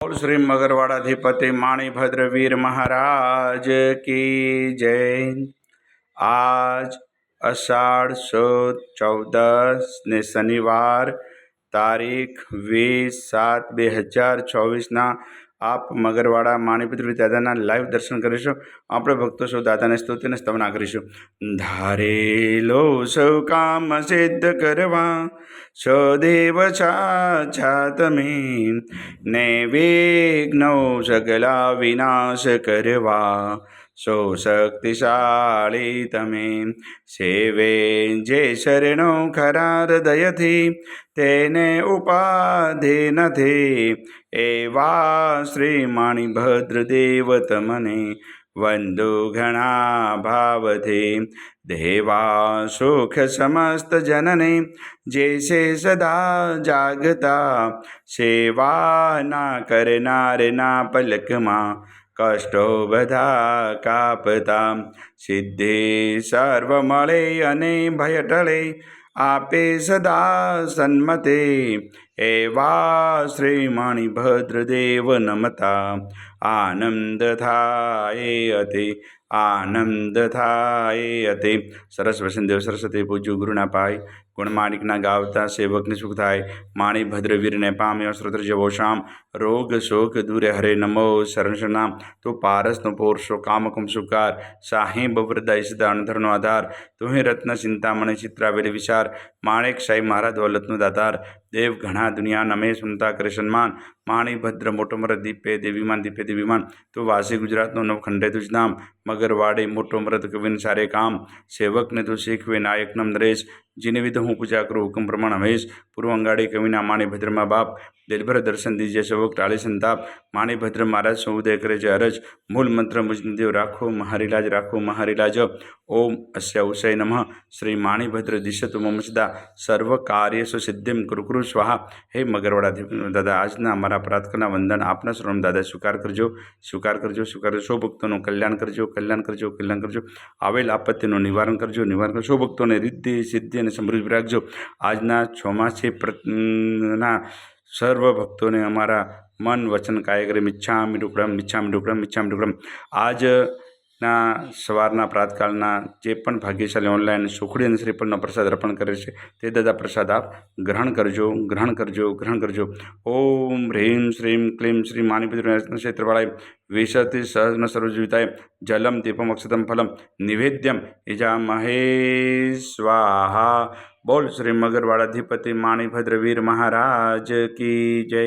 શ્રી મગરવાડાધિપતિ માણીભદ્ર વીર મહારાજ કી જય. આજ અષાઢ સુદ ચૌદસ ને શનિવાર તારીખ વીસ સાત બે હજાર ચોવીસના આપ મગરવાડા માણીપુત્ર દાદાના લાઈવ દર્શન કરીશું. આપણે ભક્તો સૌ દાદાને સ્તુતિને સ્તવના કરીશું. ધારેલો સૌ કામ સિદ્ધ કરવા, સદેવ છા તમે ને વિઘ્નો સગલા વિનાશ કરવા. સો શક્તિશાળી તમે. સેવે જે શરણો ખરા હૃદયથી, તેને ઉપાધિ નથી. એવા શ્રી માણીભદ્ર દેવ તમને વંદુ ઘણા ભાવથી. દેવા સુખ સમસ્ત જનને, જે છે સદા જાગતા. સેવાના કરનારના પલકમાં કષ્ટો બધા કાપતા. સિદ્ધિ સર્વ મળે અને ભય ટળે આપે સદા સન્મતે એવા શ્રી માણીભદ્ર દેવ નમતા આનંદ થાય અતિ આનંદ થાય અતિ સરસ વસંતદેવ સરસ્વતી પૂજ્યું ગુરુના પાય ગુણમાણિકના ગાવતા સેવકને સુખ થાય માણી વીરને પામ્યો શ્રોત્ર જવો શામ રોગ શોક દૂરે હરે નમો શરણશનામ તો પારસનો પોરશો કામકમ સુકાર સાહેબ વૃદય સદા અણધરનો આધાર તુહે રત્ન ચિંતામણી ચિત્રાવેલી વિચાર માણેક સાઈ મહારાજ દોલતનો દાતાર દેવ ઘણા દુનિયા નમે સુનતા કરે સન્માન મોટોમર દીપે, દેવીમાન દીપે, દેવીમાન. તું વાસી ગુજરાતનો નવ ખંડે તુજ નામ. મગરવાડે મોટો મરદ કવિન સારે કામ. સેવકને તું શીખવે નાયકનમ નરેશ. જીને વિધ હું પૂજા કરું હુકમ પ્રમાણ હમેશ પૂર્વ અંગાડી કવિના માણીભદ્રમાં બાપ. દિલભર દર્શન દીજે સેવક ટાળી સંતાપ. માણીભદ્ર મહારાજ સૌ ઉદય કરે છે અરજ. મૂળ મંત્ર મુજનદેવ રાખો મહારીલાજ રાખો મહારીલાજ. ઓમ અસ્ય ઉષય નમઃ. શ્રી માણીભદ્ર દિશતુ મમસદા સર્વ કાર્ય સુસિદ્ધિમ કુરુકુરુ સ્વાહા. હે મગરવાડા દાદા, આજના અમારા પ્રાર્થના વંદન આપના સ્વરૂપ દાદા, સ્વીકાર કરજો સ્વીકાર કરજો સ્વીકાર કરજો ભક્તોનું કલ્યાણ કરજો કલ્યાણ કરજો કલ્યાણ કરજો. આવેલ આપત્તિનું નિવારણ કરજો નિવારણ કરજો. સૌ ભક્તોને રિદ્ધિ, સિદ્ધિ અને સમૃદ્ધિ રાખજો. આજના ચોમાસી ના સર્વ ભક્તોને અમારા મન, વચન કાય કરે મિચ્છામી ડુકડમ મિચ્છામી ડુકડમ મિચ્છામી ડુકડમ આજના સવારના પ્રાતકાળના જે પણ ભાગ્યશાળી ઓનલાઈન સુખડી અને શ્રીફળનો પ્રસાદ અર્પણ કરે છે, તે દાદા પ્રસાદ આપ ગ્રહણ કરજો ગ્રહણ કરજો ગ્રહણ કરજો. ઓમ હ્રીમ શ્રીમ ક્લીમ શ્રી માનીપુત્ર ક્ષેત્રવાળાય વિશતિ સહસ્ન સર્વજીવિતાય, જલમ દીપમ અક્ષતમ ફલમ નિવેદ્યમ ઇજા મહે સ્વાહા. બોલ શ્રી મગરવાળાધિપતિ માણીભદ્ર વીર મહારાજ કી જય.